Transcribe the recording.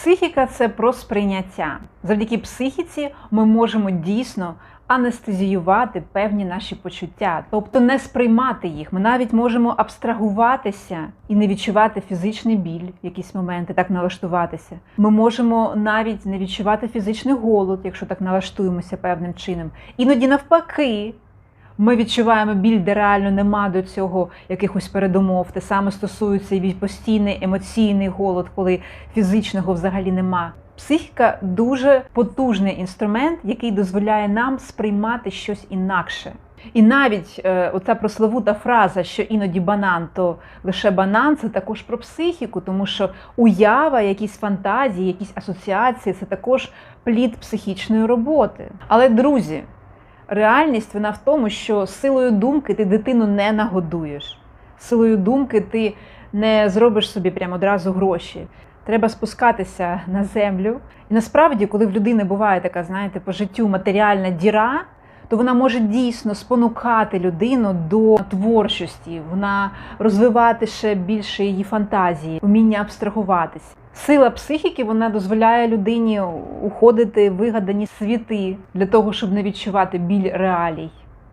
Психіка це про сприйняття. Завдяки психіці ми можемо дійсно анестезіювати певні наші почуття, тобто не сприймати їх. Ми навіть можемо абстрагуватися і не відчувати фізичний біль в якісь моменти, так налаштуватися. Ми можемо навіть не відчувати фізичний голод, якщо так налаштуємося певним чином. Іноді навпаки. Ми відчуваємо біль, де реально нема до цього якихось передумов. Те саме стосується і постійний емоційний голод, коли фізичного взагалі нема. Психіка дуже потужний інструмент, який дозволяє нам сприймати щось інакше. І навіть е, оця прославута фраза, що іноді банан, то лише банан, це також про психіку, тому що уява, якісь фантазії, якісь асоціації це також плід психічної роботи. Але друзі, реальність вона в тому, що силою думки ти дитину не нагодуєш. Силою думки ти не зробиш собі прямо одразу гроші. Треба спускатися на землю. І насправді, коли в людини буває така, знаєте, по життю матеріальна діра, то вона може дійсно спонукати людину до творчості, вона розвивати ще більше її фантазії, вміння абстрагуватись. Сила психіки вона дозволяє людині уходити в вигадані світи для того, щоб не відчувати біль реалій.